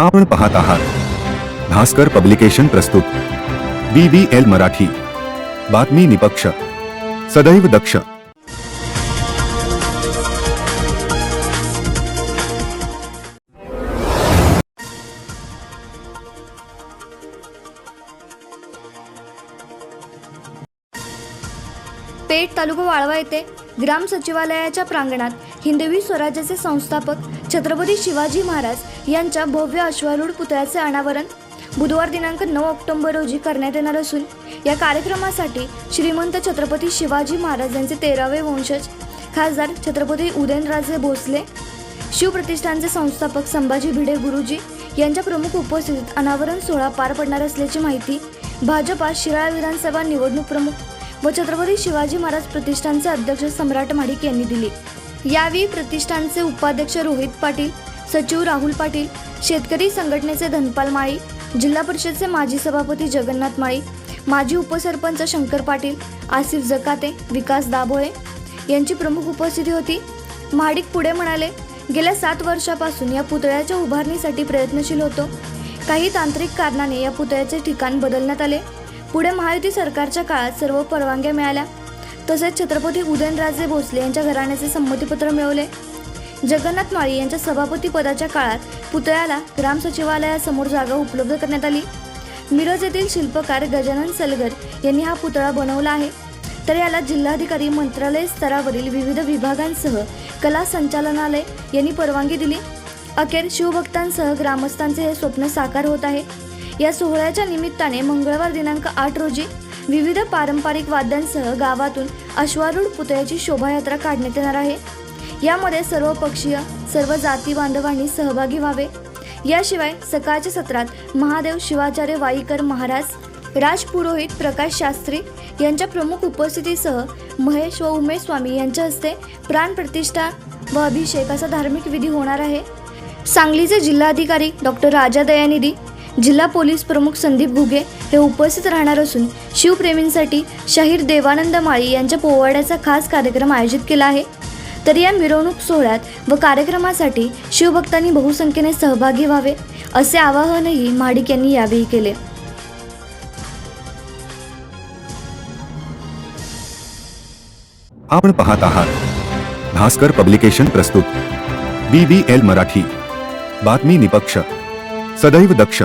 आपण पाहत आहात. भास्कर पब्लिकेशन प्रस्तुत. B B L Marathi. बातमी निपक्ष. सदैव दक्ष. पेठ तालुका वाळवा येथे ग्राम सचिवालयाच्या प्रांगणात हिंदवी स्वराज्याचे संस्थापक छत्रपती शिवाजी महाराज यांच्या भव्य अश्वारूढ पुतळ्याचे अनावरण बुधवार दिनांक नऊ ऑक्टोबर रोजी करण्यात येणार असून या कार्यक्रमासाठी श्रीमंत छत्रपती शिवाजी महाराज यांचे तेरावे वंशज खासदार छत्रपती उदयनराजे भोसले शिवप्रतिष्ठानचे संस्थापक संभाजी भिडे गुरुजी यांच्या प्रमुख उपस्थितीत अनावरण सोहळा पार पडणार असल्याची माहिती भाजपा शिराळा विधानसभा निवडणूक प्रमुख व छत्रपती शिवाजी महाराज प्रतिष्ठानचे अध्यक्ष सम्राट माडिक यांनी दिली. यावेळी प्रतिष्ठानचे उपाध्यक्ष रोहित पाटील सचिव राहुल पाटील शेतकरी संघटनेचे धनपाल माळी जिल्हा परिषदचे माजी सभापती जगन्नाथ माळी माजी उपसरपंच शंकर पाटील आसिफ जकाते विकास दाभोळे यांची प्रमुख उपस्थिती होती. महाडिक पुढे म्हणाले गेल्या सात वर्षापासून या पुतळ्याच्या उभारणीसाठी प्रयत्नशील होतो. काही तांत्रिक कारणाने या पुतळ्याचे ठिकाण बदलण्यात आले. पुढे महायुती सरकारच्या काळात सर्व परवानग्या मिळाल्या. तसेच छत्रपती उदयनराजे भोसले यांच्या घराण्याचे संमतीपत्र मिळवले. जगन्नाथ माळी यांच्या सभापती पदाच्या काळात पुतळ्याला ग्राम सचिवालयासमोर जागा उपलब्ध करण्यात आली. मिरज येथील शिल्पकार गजानन सलगर यांनी हा पुतळा बनवला आहे. तर याला जिल्हाधिकारी मंत्रालय स्तरावरील विविध विभागांसह कला संचालनालय यांनी परवानगी दिली. अखेर शिवभक्तांसह ग्रामस्थांचे हे स्वप्न साकार होत आहे. या सोहळ्याच्या निमित्ताने मंगळवार दिनांक आठ रोजी विविध पारंपरिक वाद्यांसह गावातून अश्वारूढ पुतळ्याची शोभायात्रा काढण्यात येणार आहे. यामध्ये सर्व पक्षीय सर्व जाती बांधवांनी सहभागी व्हावे. याशिवाय सकाळच्या सत्रात महादेव शिवाचार्य वाईकर महाराज राजपुरोहित प्रकाश शास्त्री यांच्या प्रमुख उपस्थितीसह महेश व उमेश स्वामी यांच्या हस्ते प्राण प्रतिष्ठा व अभिषेक असा धार्मिक विधी होणार आहे. सांगलीचे जिल्हाधिकारी डॉक्टर राजा दयानिधी जिल्हा पोलीस प्रमुख संदीप घुगे हे उपस्थित राहणार असून शिवप्रेमींसाठी शाहीर देवानंद माळी यांच्या पोवाड्याचा खास कार्यक्रम आयोजित केला आहे. तर या मिरवणूक सोहळ्यात व कार्यक्रमासाठी शिवभक्तांनी बहुसंख्येने सहभागी व्हावे असे आवाहनही महाडिक यांनी यावेळी केले. आपण पाहत आहात. भास्कर पब्लिकेशन प्रस्तुत. B B L Marathi. बातमी निपक्ष. सदैव दक्ष.